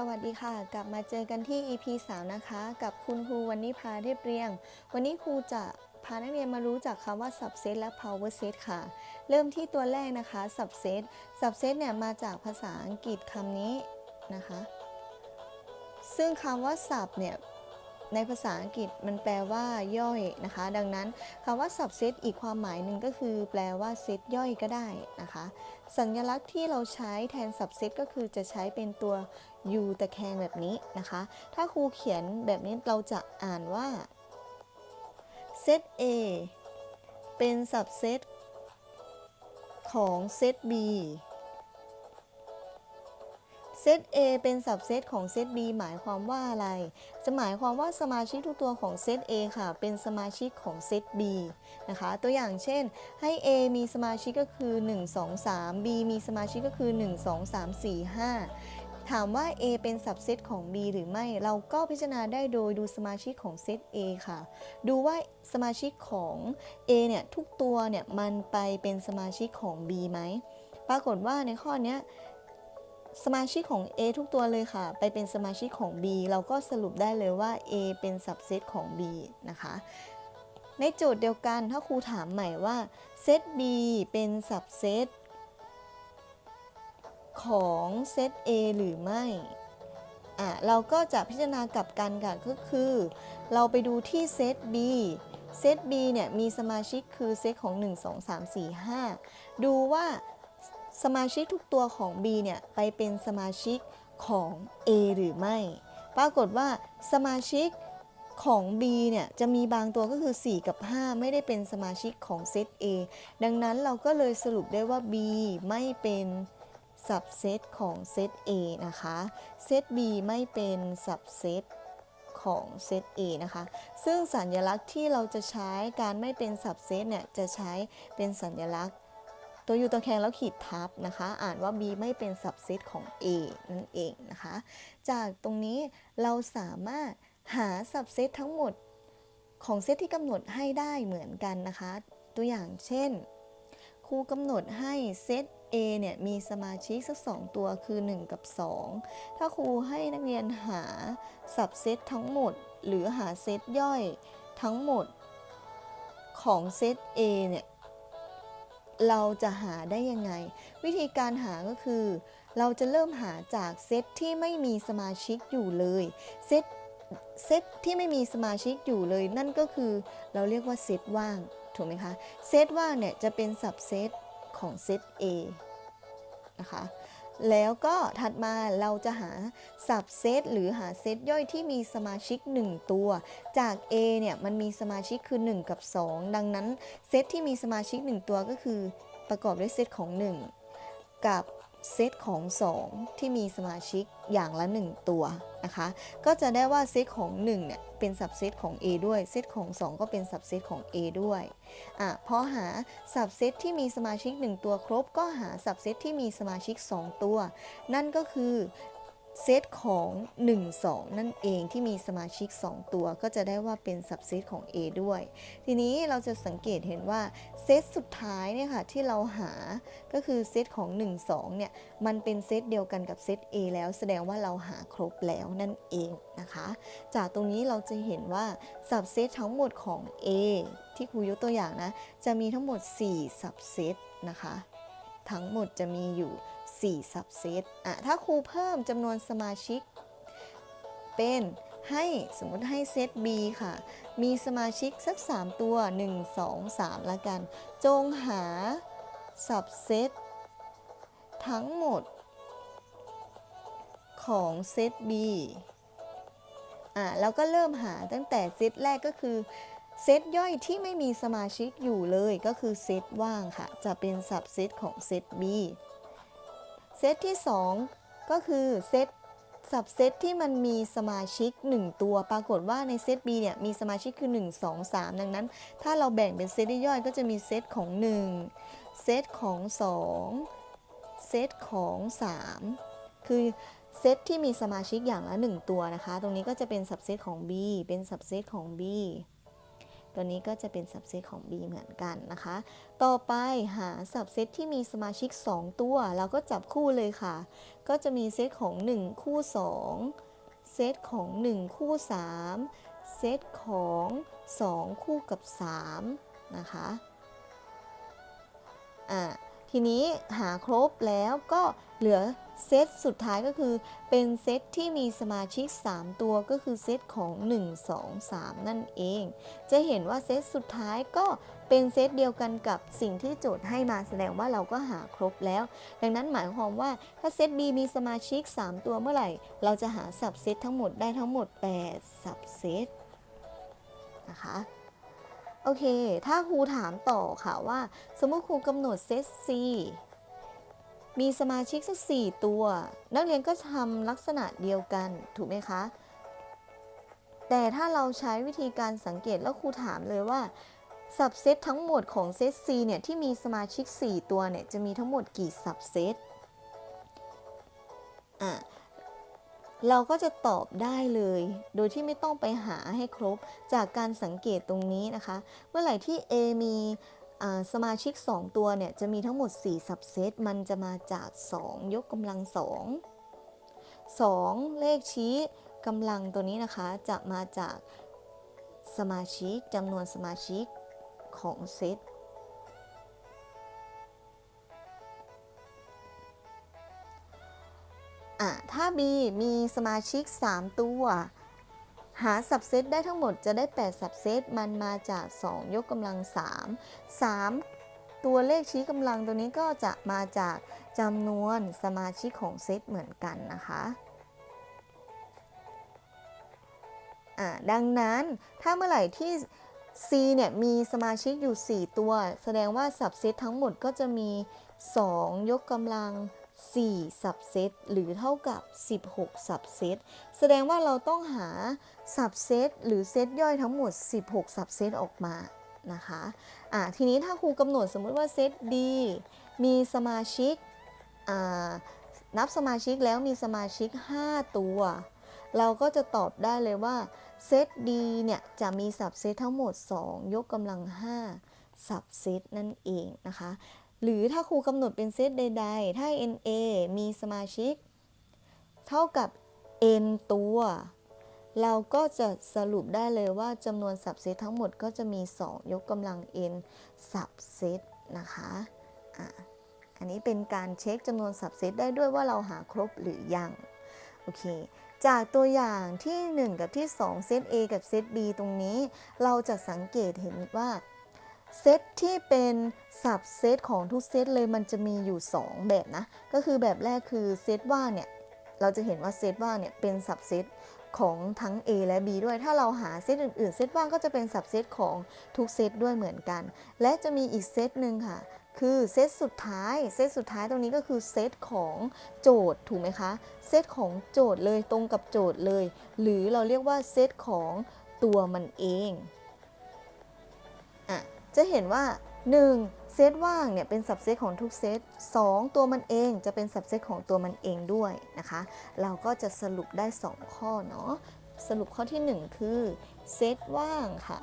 สวัสดีค่ะ กลับมาเจอกันที่ EP 3 นะคะ กับคุณครูวันนี้พาเรียบเรียง วันนี้ครูจะพานักเรียนมารู้จักคำว่า subset และ power set ค่ะ เริ่มที่ตัวแรกนะคะ subset subset เนี่ยมาจากภาษาอังกฤษคำนี้นะคะ ซึ่งคำว่า sub เนี่ย ในภาษาอังกฤษมันแปลว่าย่อยนะคะ ดังนั้นคำว่า subset อีกความหมายหนึ่งก็คือ แปลว่าเซตย่อยก็ได้นะคะ สัญลักษณ์ที่เราใช้แทน subset ก็คือจะใช้เป็นตัว u ตะแคงแบบนี้นะคะ ถ้าครูเขียนแบบนี้เราจะอ่านว่า set A เป็น subset ของ set B เซต A เป็น subset ของเซต B หมายความว่าอะไร จะหมายความว่าสมาชิกทุกตัวของเซต A ค่ะ เป็นสมาชิกของเซต B นะคะ ตัวอย่างเช่น ให้ A มีสมาชิกก็คือ 1 2 3 B มีสมาชิกก็คือ 1 2 3 4 5 ถามว่า A เป็น subset ของ B หรือไม่ เราก็พิจารณาได้โดยดูสมาชิกของเซต A ค่ะ ดูว่าสมาชิกของ A เนี่ยทุกตัวเนี่ยมันไปเป็นสมาชิกของ B ไหม ปรากฏว่าในข้อนี้ สมาชิกของ A ทุกตัวเลยค่ะ ไปเป็นสมาชิกของ B เราก็สรุปได้เลยว่า A เป็น subset ของ B นะคะ ในโจทย์เดียวกันถ้าครูถามใหม่ว่าเซต B เป็น subset ของเซต A หรือไม่อะเราก็จะพิจารณากลับกันค่ะก็คือ เราไปดูที่เซต B เซต B เนี่ยมีสมาชิกคือเซตของ 1 2 3 4 5 ดูว่า สมาชิกทุกตัวของ B เนี่ยไปเป็นสมาชิกของ A หรือไม่ ปรากฏว่าสมาชิกของ B เนี่ยจะมีบางตัวก็คือ 4 กับ 5 ไม่ได้เป็นสมาชิกของเซต A ดังนั้นเราก็เลยสรุปได้ว่า B ไม่เป็น subset ของเซต A นะคะ เซต B ไม่เป็น subset ของเซต A นะคะ ซึ่งสัญลักษณ์ที่เราจะใช้การไม่เป็น subset เนี่ยจะใช้เป็นสัญลักษณ์ ตัวยูตัวแคงแล้วขีดทับนะคะ อ่านว่า B ไม่เป็น subset ของ A นั่นเองนะคะ จากตรงนี้เราสามารถหา subset ทั้งหมดของเซตที่กำหนดให้ได้เหมือนกันนะคะ ตัวอย่างเช่น ครูกำหนดให้เซต A เนี่ยมีสมาชิกสัก 2 ตัวคือ 1 กับ 2 ถ้าครูให้นักเรียนหา subset ทั้งหมด หรือหาเซตย่อยทั้งหมดของเซต A เนี่ย เราจะหาได้ยังไง วิธีการหาก็คือ เราจะเริ่มหาจากเซตที่ไม่มีสมาชิกอยู่เลยเซตเซตที่ไม่มีสมาชิกอยู่เลย นั่นก็คือเราเรียกว่าเซตว่างถูกไหมคะเซตว่างเนี่ยจะเป็นสับเซตของเซต A นะคะ แล้วก็ถัดมาเราจะหาสับเซตหรือหาเซตย่อยที่มีสมาชิก 1 ตัว จาก A เนี่ยมันมีสมาชิกคือ 1 กับ 2 ดังนั้นเซตที่มีสมาชิก 1 ตัวก็คือประกอบด้วยเซตของ 1 กับ เซตของ 2 ที่มีสมาชิกอย่างละ 1 ตัวนะคะ ก็จะได้ว่าเซตของ1เนี่ยเป็นสับเซตของ A ด้วย เซตของ 2 ก็เป็นสับเซตของ A ด้วยอะพอหาสับเซตที่มีสมาชิก 1 ตัวครบ ก็หาสับเซตที่มีสมาชิก 2 ตัว นั่นก็คือ เซตของ 1 2 นั่นเองที่มีสมาชิก 2 ตัวก็จะได้ว่าเป็นสับเซตของ A ด้วย ทีนี้เราจะสังเกตเห็นว่าเซตสุดท้ายเนี่ยค่ะที่เราหาก็คือเซตของ 1 2 เนี่ยมันเป็นเซตเดียวกันกับเซต A แล้วแสดงว่าเราหาครบแล้วนั่นเองนะคะ จากตรงนี้เราจะเห็นว่าสับเซตทั้งหมดของ A ที่ครูยกตัวอย่างนะจะมีทั้งหมด 4 สับเซตนะคะ ทั้งหมดจะมีอยู่4สับเซตอะถ้าครูเพิ่มจำนวนสมาชิก เป็นให้สมมติให้เซต B ค่ะ มีสมาชิกสัก 3 ตัว 1 2 3 ละกัน จงหาสับเซตทั้งหมด ของเซต B อะแล้วก็เริ่มหาตั้งแต่เซตแรกก็คือ เซตย่อยที่ไม่มีสมาชิกอยู่เลยก็คือเซตว่างค่ะ จะเป็นสับเซตของเซต B เซตที่ 2 ก็คือเซตสับเซตที่มันมีสมาชิก 1 ตัว ปรากฏว่าในเซต B เนี่ยมีสมาชิกคือ 1 2 3 ดังนั้น ถ้าเราแบ่งเป็นเซตย่อยก็จะมีเซตของ 1 เซตของ 2 เซตของ 3 คือเซตที่มีสมาชิกอย่างละ 1 ตัวนะคะ ตรงนี้ก็จะเป็นสับเซตของ B เป็นสับเซตของ B ตัวนี้ก็จะเป็นสับเซตของ B เหมือนกันนะคะ ต่อไปหาสับเซตที่มีสมาชิก 2 ตัว เราก็จับคู่เลยค่ะ ก็จะมีเซตของ 1 คู่ 2 เซตของ 1 คู่ 3 เซตของ 2 คู่กับ 3 นะคะ อ่า ทีนี้หาครบแล้วก็เหลือเซตสุดท้ายก็คือเป็นเซตที่มีสมาชิก 3 ตัวก็คือเซตของ 1 2 3 นั่นเอง จะเห็นว่าเซตสุดท้ายก็เป็นเซตเดียวกันกับสิ่งที่โจทย์ให้มาแสดงว่าเราก็หาครบแล้ว ดังนั้นหมายความว่าถ้าเซต B มีสมาชิก 3 ตัวเมื่อไหร่ เราจะหาสับเซตทั้งหมดได้ทั้งหมด 8 สับเซตนะคะ โอเค ถ้าครูถามต่อค่ะว่า สมมติครูกำหนดเซต C มีสมาชิกสักสี่ตัว นักเรียนก็ทำลักษณะเดียวกันถูกไหมคะ แต่ถ้าเราใช้วิธีการสังเกตแล้วครูถามเลยว่าสับเซตทั้งหมดของเซต C เนี่ย ที่มีสมาชิก 4 ตัวเนี่ย จะมีทั้งหมดกี่สับเซตอะ เราก็จะตอบได้เลย โดยที่ไม่ต้องไปหาให้ครบ จากการสังเกตตรงนี้นะคะ เมื่อไหร่ที่ A มีสมาชิก 2 ตัวเนี่ย จะมีทั้งหมด 4 สับเซต มันจะมาจาก 2 ยกกำลัง 2 2 เลขชี้กำลังตัวนี้นะคะ จะมาจากสมาชิกจำนวนสมาชิกของเซต B มีสมาชิก 3 ตัว หาสับเซตได้ทั้งหมดจะได้ 8 สับเซต มันมาจาก 2 ยกกำลัง 3 3 ตัวเลขชี้กำลังตัวนี้ก็จะมาจากจำนวนสมาชิกของเซตเหมือนกันนะคะอะดังนั้นถ้าเมื่อไหร่ที่ C เนี่ยมีสมาชิกอยู่ 4 ตัว แสดงว่าสับเซตทั้งหมดก็จะมี 2 ยกกำลัง 4สับเซตหรือเท่ากับ 16สับเซตแสดงว่าเราต้องหาสับเซตหรือเซตย่อยทั้งหมด 16สับเซตออกมานะคะอะทีนี้ถ้าครูกำหนดสมมุติว่าเซต D มีสมาชิกอ่านับสมาชิกแล้วมีสมาชิก 5 ตัว เราก็จะตอบได้เลยว่าเซต D เนี่ยจะมีสับเซตทั้งหมด 2 ยกกำลัง 5สับเซตนั่นเองนะคะ หรือถ้าครูกำหนดเป็นเซตใด ๆ ถ้า NA มีสมาชิก เท่ากับ n ตัว เราก็จะสรุปได้เลยว่าจำนวนสับเซตทั้งหมดก็จะมี 2 ยกกำลัง n สับเซตนะคะอะอันนี้เป็นการเช็คจำนวนสับเซตได้ด้วยว่าเราหาครบหรือยัง โอเค จากตัวอย่างที่ 1 กับที่ 2 เซต A กับเซต B ตรงนี้ เราจะสังเกตเห็นว่า เซตที่เป็นสับเซตของทุกเซตเลยมันจะมีอยู่ 2 แบบนะ ก็คือแบบแรกคือเซตว่างเนี่ย เราจะเห็นว่าเซตว่างเนี่ยเป็นสับเซตของทั้ง A และ B ด้วย ถ้าเราหาเซตอื่นๆ เซตว่างก็จะเป็นสับเซตของทุกเซตด้วยเหมือนกัน และจะมีอีกเซตหนึ่งค่ะ คือเซตสุดท้าย เซตสุดท้ายตรงนี้ก็คือเซตของโจทย์ถูกไหมคะ เซตของโจทย์เลยตรงกับโจทย์เลย หรือเราเรียกว่าเซตของตัวมันเอง จะเห็นว่า 1. เซตว่างเนี่ยเป็นสับเซตของทุกเซต 2. ตัวมันเองจะเป็นสับเซตของตัวมันเองด้วยนะคะ เราก็จะสรุปได้ 2 ข้อเนาะ สรุปข้อที่ 1 คือเซตว่างค่ะ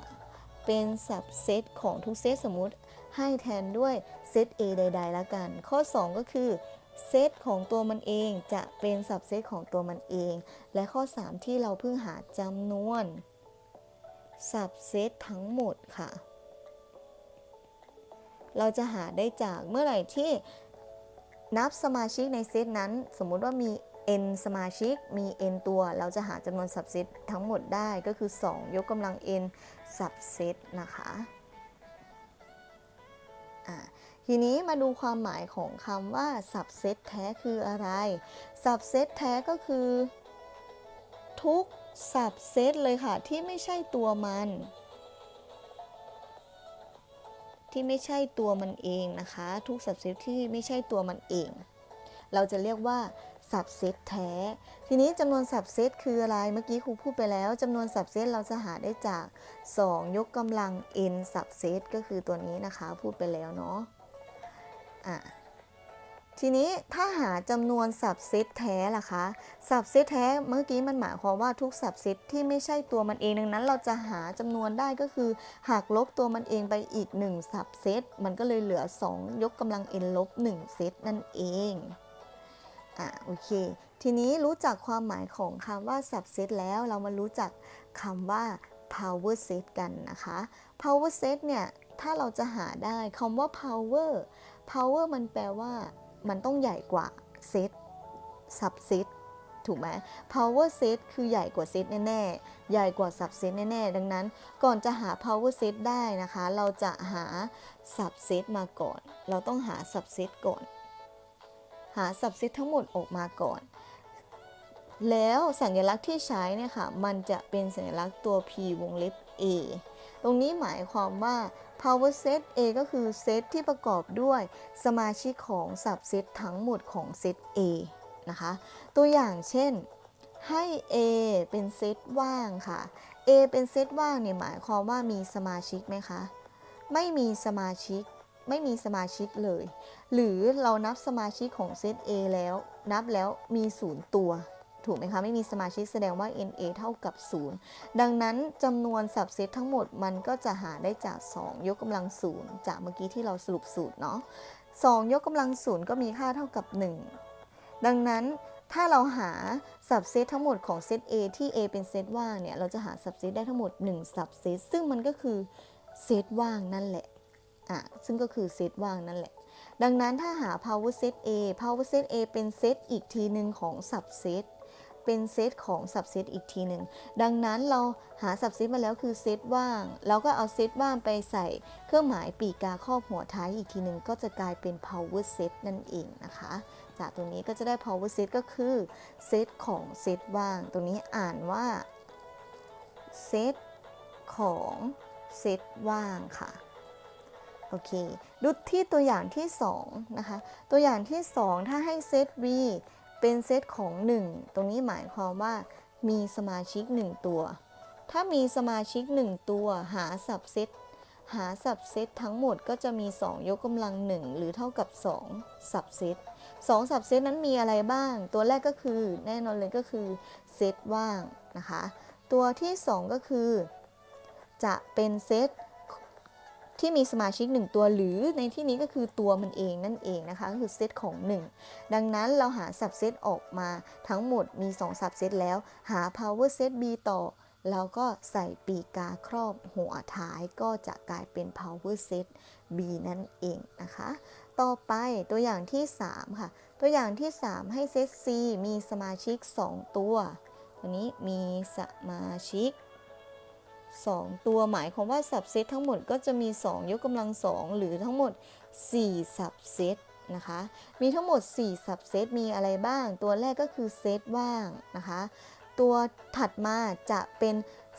เป็นสับเซตของทุกเซตสมมุติให้แทนด้วยเซต A ใด ๆ แล้วกัน ข้อ 2 ก็คือเซตของตัวมันเองจะเป็นสับเซตของตัวมันเอง และข้อ 3 ที่เราเพิ่งหาจำนวนสับเซตทั้งหมดค่ะ เราจะหาได้จากเมื่อไหร่ที่นับสมาชิกในเซตนั้น สมมุติว่ามี n สมาชิกมี n ตัว เราจะหาจำนวนสับเซตทั้งหมดได้ก็คือ 2 ยกกำลัง n สับเซตนะคะะทีนี้มาดูความหมายของคำว่าสับเซตแท้คืออะไรสับเซตแท้ก็คือ ทุกสับเซตเลยค่ะที่ไม่ใช่ตัวมัน ที่ไม่ใช่ตัวมันเองนะคะ ทุกสับเซตที่ไม่ใช่ตัวมันเอง เราจะเรียกว่าสับเซตแท้ ทีนี้จำนวนสับเซตคืออะไร เมื่อกี้ครูพูดไปแล้วจำนวนสับเซตเราจะหาได้จาก 2 ยกกำลัง n สับเซตก็คือตัวนี้นะคะ พูดไปแล้วเนาะอะ ทีนี้ถ้าหาจำนวนสับเซตแท้ล่ะคะสับเซตแท้เมื่อกี้มันหมายความว่าทุกสับเซตที่ไม่ใช่ตัวมันเองดังนั้น เราจะหาจำนวนได้ก็คือหากลบตัวมันเองไปอีก1สับเซตมันก็เลยเหลือ 2 ยกกำลัง n ลบ1เซตนั่นเองอะโอเค ทีนี้รู้จักความหมายของคำว่าสับเซตแล้วเรามารู้จักคำว่า power set กันนะคะ power set เนี่ยถ้าเราจะหาได้คำว่า power power มันแปลว่า มันต้องใหญ่กว่าเซต subset ถูกไหม power set คือใหญ่กว่าเซตแน่ๆ ใหญ่กว่า subset แน่ๆ ดังนั้นก่อนจะหา power set ได้นะคะ เราจะหา subset มาก่อน เราต้องหา subset ก่อน หา subset ทั้งหมดออกมาก่อน แล้วสัญลักษณ์ที่ใช้เนี่ยค่ะ มันจะเป็นสัญลักษณ์ตัว p วงเล็บ a ตรงนี้หมายความว่า power set A ก็คือเซตที่ประกอบด้วยสมาชิกของ subset ทั้งหมดของเซต A นะคะ ตัวอย่างเช่น ให้ A เป็นเซตว่างค่ะ A เป็นเซตว่างเนี่ยหมายความว่ามีสมาชิกไหมคะ ไม่มีสมาชิกไม่มีสมาชิกเลย หรือเรานับสมาชิกของเซต A แล้ว นับแล้วมีศูนย์ตัว ถูกไหมคะ ไม่มีสมาชิกแสดงว่า NA เท่ากับ 0 ดังนั้นจำนวนสับเซตทั้งหมดมันก็จะหาได้จาก 2 ยกกำลัง 0 จากเมื่อกี้ที่เราสรุปสูตรเนาะ2 ยกกำลัง 0 ก็มีค่าเท่ากับ 1 ดังนั้นถ้าเราหาสับเซตทั้งหมดของเซต A ที่ A เป็นเซตว่างเนี่ย เราจะหาสับเซตได้ทั้งหมด1สับเซตซึ่งมันก็คือเซตว่างนั่นแหละ อะ ซึ่งก็คือเซตว่างนั่นแหละ ดังนั้นถ้าหา power set A power set A เป็นเซตอีกทีหนึ่งของสับเซต เป็นเซตของสับเซตอีกทีหนึ่ง ดังนั้นเราหาสับเซตมาแล้วคือเซตว่าง เราก็เอาเซตว่างไปใส่เครื่องหมายปีกาครอบหัวท้ายอีกทีหนึ่งก็จะกลายเป็น power set นั่นเองนะคะ จากตรงนี้ก็จะได้ power set ก็คือเซตของเซตว่าง ตรงนี้อ่านว่าเซตของเซตว่างค่ะโอเคดูที่ตัวอย่างที่ 2 นะคะ ตัวอย่างที่ 2 ถ้าให้เซต V เป็นเซตของ 1 ตรงนี้หมายความว่ามีสมาชิก 1 ตัว ถ้ามีสมาชิก 1 ตัวหาสับเซตหาสับเซตทั้งหมดก็จะมี 2 ยกกำลัง 1 หรือเท่ากับ 2 สับเซต2สับเซตนั้นมีอะไรบ้าง ตัวแรกก็คือแน่นอนเลยก็คือเซตว่างนะคะ ตัวที่ 2 ก็คือ จะเป็นเซต ที่มีสมาชิก 1 ตัวหรือในที่นี้ก็คือตัวมันเองนั่นเองนะคะก็คือเซตของ 1 ดังนั้นเราหาสับเซตออกมาทั้งหมดมี2สับเซตแล้วหา power set b ต่อเราก็ใส่ปีกาครอบหัวท้ายก็จะกลายเป็น power set b นั่นเองนะคะ ต่อไปตัวอย่างที่ 3 ค่ะ ตัวอย่างที่ 3 ให้เซต c มีสมาชิก 2 ตัว ตัวนี้มีสมาชิก 2 ตัวหมายความว่าสับเซตทั้งหมดก็จะมี 2 ยกกำลัง 2 หรือทั้งหมด4สับเซตนะคะ มีทั้งหมด4สับเซตมีอะไรบ้าง ตัวแรกก็คือเซตว่างนะคะ ตัวถัดมาจะเป็น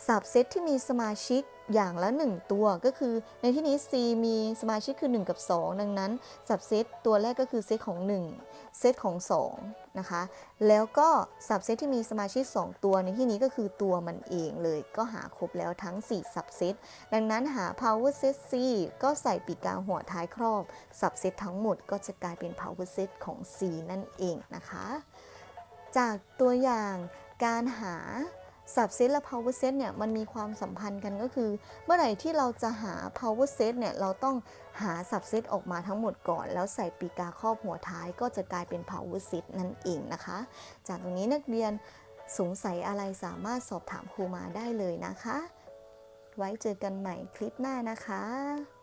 สับเซตที่มีสมาชิก อย่างละ 1 ตัวก็คือในที่นี้ C มีสมาชิกคือ 1 กับ 2 ดังนั้นสับเซตตัวแรกก็คือเซตของ 1 เซตของ 2 นะคะ แล้วก็สับเซตที่มีสมาชิก 2 ตัวในที่นี้ก็คือตัวมันเองเลยก็หาครบแล้วทั้ง 4 สับเซตดังนั้นหา power set C ก็ใส่ปีกกาหัวท้ายครอบ สับเซตทั้งหมดก็จะกลายเป็น power set ของ C นั่นเองนะคะ จากตัวอย่างการหา สับเซตและ power set เนี่ยมันมีความสัมพันธ์กันก็คือ เมื่อไหร่ที่เราจะหา power set เนี่ยเราต้องหาสับเซตออกมาทั้งหมดก่อน แล้วใส่ปีกาครอบหัวท้ายก็จะกลายเป็น power set นั่นเองนะคะ จากตรงนี้นักเรียนสงสัยอะไรสามารถสอบถามครูมาได้เลยนะคะ ไว้เจอกันใหม่คลิปหน้านะคะ